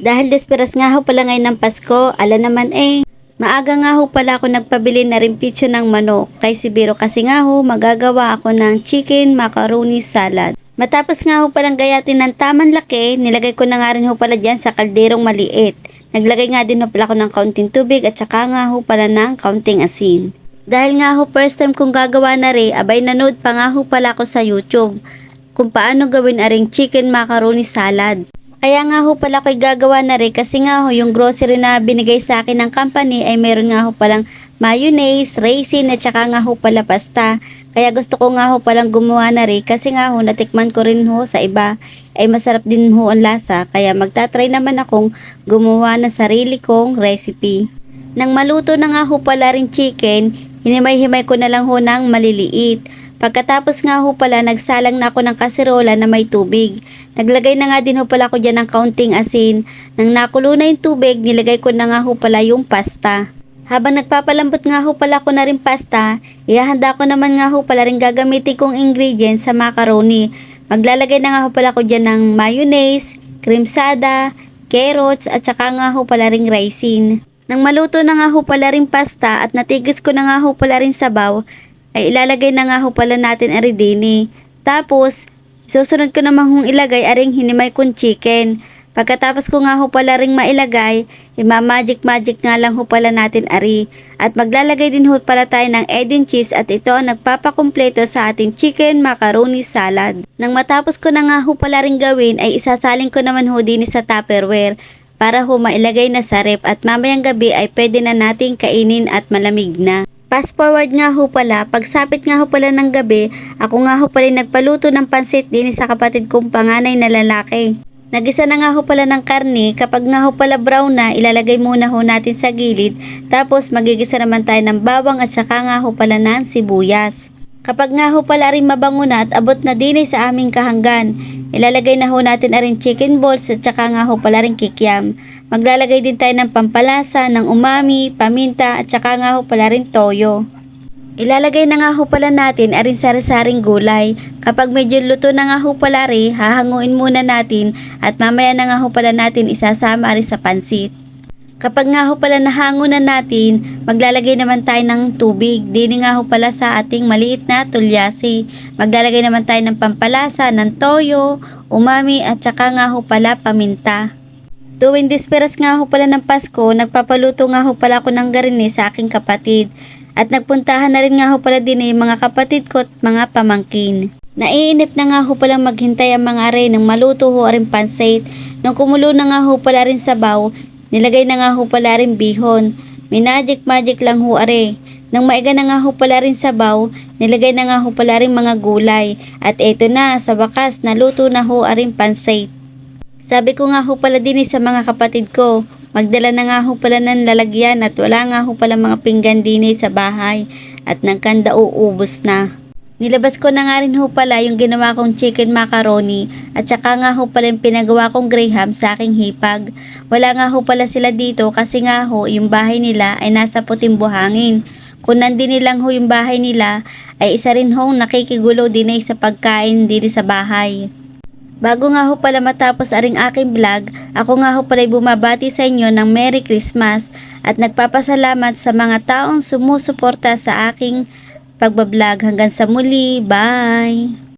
Dahil desperas nga ho pala ngayon ng Pasko, ala naman eh. Maaga nga ho pala ako nagpabili na rin pitso ng manok kay si Biro kasi nga ho magagawa ako ng chicken macaroni salad. Matapos nga ho palang gayatin ng tamang laki, nilagay ko na nga rin ho pala dyan sa kalderong maliit. Naglagay nga din ho pala ako ng kaunting tubig at saka nga ho pala ng kaunting asin. Dahil nga ho first time kong gagawa na rin, abay nanood pa nga ho pala ako sa YouTube kung paano gawin aring chicken macaroni salad. Kaya nga ho pala ko'y gagawa na rin kasi nga ho yung grocery na binigay sa akin ng company ay meron nga ho palang mayonnaise, raisin at saka nga ho pala pasta. Kaya gusto ko nga ho palang gumawa na rin kasi nga ho natikman ko rin ho sa iba ay masarap din ho ang lasa kaya magtatry naman akong gumawa ng sarili kong recipe. Nang maluto na nga ho pala rin chicken, hinimay-himay ko na lang ho ng maliliit. Pagkatapos nga ho pala, nagsalang na ako ng kaserola na may tubig. Naglagay na nga din ho pala ako dyan ng kaunting asin. Nang nakulo na yung tubig, nilagay ko na nga ho pala yung pasta. Habang nagpapalambot nga ho pala ko na rin pasta, ihahanda ko naman nga ho pala rin gagamitin kong ingredients sa macaroni. Maglalagay na nga ho pala ko dyan ng mayonnaise, cream sada, carrots at saka nga ho pala ring raisin. Nang maluto na nga ho pala rin pasta at natigis ko na nga ho pala rin sabaw, ay ilalagay na nga ho pala natin ang ridini. Tapos, susunod ko naman hong ilagay aring hinimay kong chicken. Pagkatapos ko nga ho pala ring mailagay, imamagic-magic nga lang ho pala natin ari. At maglalagay din ho pala tayo ng and cheese at ito ang nagpapakumpleto sa ating chicken macaroni salad. Nang matapos ko na nga ho pala ring gawin ay isasalin ko naman ho din sa tupperware para ho mailagay na sa rep at mamayang gabi ay pwede na nating kainin at malamig na. Fast forward nga ho pala, pagsapit nga ho pala ng gabi, ako nga ho pala nagpaluto ng pansit din sa kapatid kong panganay na lalaki. Nagisa na nga ho pala ng karne, kapag nga ho pala brown na, ilalagay muna ho natin sa gilid, tapos magigisa naman tayo ng bawang at saka nga ho pala ng sibuyas. Kapag nga ho pala rin mabango na at abot na din sa aming kahanggan, ilalagay na ho natin aring chicken balls at saka nga ho pala rin kikiam. Maglalagay din tayo ng pampalasa, ng umami, paminta at saka nga ho pala rin toyo. Ilalagay na nga ho pala natin aring sari-saring gulay. Kapag medyo luto na nga ho pala rin, hahanguin muna natin at mamaya na nga ho pala natin isasama rin sa pansit. Kapag nga ho pala nahango na natin, maglalagay naman tayo ng tubig. Dini nga ho pala sa ating maliit na tulyasi. Maglalagay naman tayo ng pampalasa, ng toyo, umami at saka nga ho pala paminta. Tuwing disperas nga ho pala ng Pasko, nagpapaluto nga ho pala ako ng garni sa aking kapatid. At nagpuntahan na rin nga ho pala din eh, mga kapatid ko at mga pamangkin. Naiinip na nga ho pala maghintay ang mga are ng maluto ho rin pansit. Nung kumulo na nga ho pala rin sabaw, nilagay na nga ho pala rin bihon. Minagic magic lang ho are. Nang maiga na nga ho pala rin sabaw, nilagay na nga ho pala rin mga gulay. At eto na, sa wakas, naluto na ho aring pansit. Sabi ko nga ho pala din eh sa mga kapatid ko, magdala na nga ho pala ng lalagyan at wala nga ho pala mga pinggan din eh sa bahay at nagkanda uubos na. Nilabas ko na nga rin ho pala yung ginawa kong chicken macaroni at saka nga ho pala yung pinagawa kong graham sa aking hipag. Wala nga ho pala sila dito kasi nga ho yung bahay nila ay nasa puting buhangin. Kung nandin nilang ho yung bahay nila ay isa rin hong nakikigulo din ay sa pagkain din sa bahay. Bago nga ho pala matapos aring aking vlog, ako nga ho pala bumabati sa inyo ng Merry Christmas at nagpapasalamat sa mga taong sumusuporta sa aking pagbablog. Hanggang sa muli, bye!